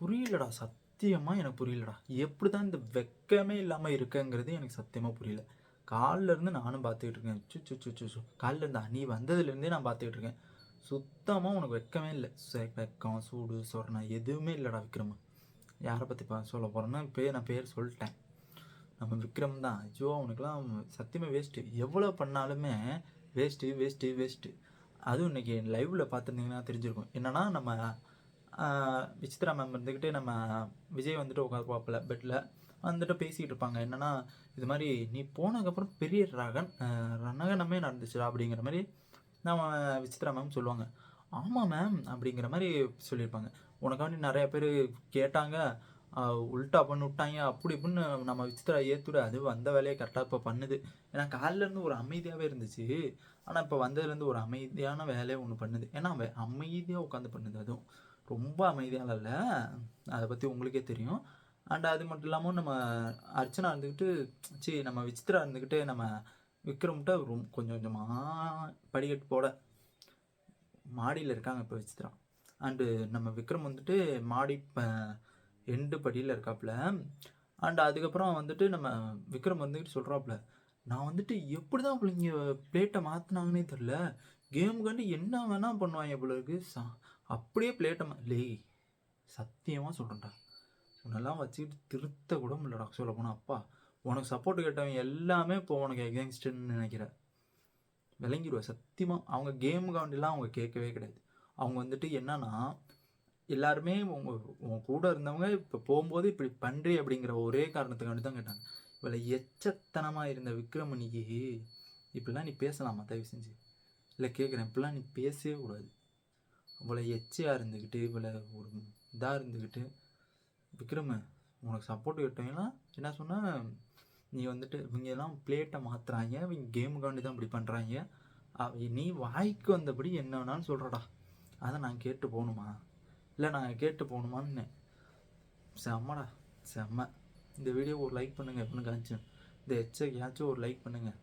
புரியலடா சத்தியமாக எனக்கு புரியலடா. எப்படி தான் இந்த வெக்கமே இல்லாமல் இருக்கங்கிறது எனக்கு சத்தியமாக புரியல. காலைல இருந்து நானும் பார்த்துக்கிட்டு இருக்கேன். சுச்சு சு சு சு இருந்தா நீ வந்ததுலேருந்தே நான் பார்த்துக்கிட்டு இருக்கேன். சுத்தமாக உனக்கு வெக்கமே இல்லை. வெக்கம் சூடு சொரணை எதுவுமே இல்லைடா விக்ரம். யாரை பற்றி பா சொல்ல போகிறேன்னா பேர் நான் பேர் சொல்லிட்டேன். நம்ம விக்ரம் தான். ஐயோ அவனுக்குலாம் சத்தியமாக வேஸ்ட்டு எவ்வளோ பண்ணாலுமே வேஸ்ட்டு வேஸ்ட்டு வேஸ்ட்டு அதுவும் இன்னைக்கு லைவில் பார்த்துருந்தீங்கன்னா தெரிஞ்சிருக்கும். என்னன்னா நம்ம விசித்ரா மேம் இருந்துக்கிட்டு நம்ம விஜய் வந்துட்டு உட்காந்து பார்ப்பல பெட்டில் வந்துட்டு பேசிக்கிட்டு இருப்பாங்க. என்னன்னா இது மாதிரி நீ போனதுக்கப்புறம் பெரிய ரகன் ஆஹ், ரணகனமே நடந்துச்சுடா அப்படிங்கிற மாதிரி நம்ம விசித்ரா மேம் சொல்லுவாங்க. ஆமாம் மேம் அப்படிங்கிற மாதிரி சொல்லியிருப்பாங்க. உனக்காண்டி நிறைய பேர் கேட்டாங்க. உல்ட்டா பண்ணி விட்டாங்க. அப்படி இப்படின்னு நம்ம விசித்ரா ஏற்றுட அது வந்த வேலையை கரெக்டாக இப்போ பண்ணுது. ஏன்னா காலைல இருந்து ஒரு அமைதியாகவே இருந்துச்சு. ஆனால் இப்போ வந்ததுலேருந்து ஒரு அமைதியான வேலையை ஒன்று பண்ணுது. ஏன்னா அமைதியாக உட்காந்து பண்ணுது அதுவும். ரொம்ப அமைதியாக இல்லை. அதை பற்றி உங்களுக்கே தெரியும். அண்ட் அது மட்டும் இல்லாமல் நம்ம அர்ச்சனா இருந்துக்கிட்டு சி நம்ம விசித்ரா இருந்துக்கிட்டு நம்ம விக்ரம்கிட்ட ரொம்ப கொஞ்சம் கொஞ்சமாக படிக்கட்டு போட மாடியில் இருக்காங்க இப்போ விசித்ரா அண்டு நம்ம விக்ரம் வந்துட்டு மாடி எண்டு படியில் இருக்காப்புல அண்ட் அதுக்கப்புறம் வந்துட்டு நம்ம விக்ரம் வந்துக்கிட்டு சொல்கிறாப்புல நான் வந்துட்டு எப்படி தான் பிள்ளைங்க பிளேட்டை மாற்றினாங்கன்னே தெரில கேமுக்காண்டி என்ன வேணால் பண்ணுவாங்க போல சா அப்படியே பிளேட்டை மா லேய் சத்தியமாக சொல்கிறேன்டா உன்னெல்லாம் வச்சுக்கிட்டு திருத்த கூட முடியலடா சொல்ல போனால் அப்பா உனக்கு சப்போர்ட் கேட்டவங்க எல்லாமே இப்போ உனக்கு எகேன்ஸ்டுன்னு நினைக்கிறேன் விளங்கிடுவ. சத்தியமாக அவங்க கேமுக்காண்டிலாம் அவங்க கேட்கவே கிடையாது. அவங்க வந்துட்டு என்னன்னா எல்லாருமே உங்கள் உன் கூட இருந்தவங்க இப்போ போகும்போது இப்படி பண்ணுறி அப்படிங்கிற ஒரே காரணத்துக்காண்டி தான் கேட்டாங்க. இவ்வளோ எச்சத்தனமாக இருந்த விக்ரமணிக்கு இப்படிலாம் நீ பேசலாமா? தயவு செஞ்சு. இல்லை கேட்குறேன். இப்படிலாம் நீ பேசவே கூடாது. இவ்வளோ எச்சையாக இருந்துக்கிட்டு இவ்வளோ ஒரு இதாக இருந்துக்கிட்டு விக்ரம உனக்கு சப்போர்ட் கேட்டவங்களாம் என்ன சொன்னால் நீ வந்துட்டு இவங்க எல்லாம் பிளேட்டை மாற்றுறாங்க இவங்க கேமுக்காண்டி தான் இப்படி பண்ணுறாங்க நீ வாய்க்கு வந்தபடி என்ன வேணாலும் சொல்கிறடா அதை நான் கேட்டு போகணுமா? இல்லை நான் கேட்டு போகணுமான்னு. செம்மடா. செம்ம. இந்த வீடியோ ஒரு லைக் பண்ணுங்கள் எப்படின்னு காமிச்சேன் இந்த எச்சைக்காச்சும் ஒரு லைக் பண்ணுங்கள்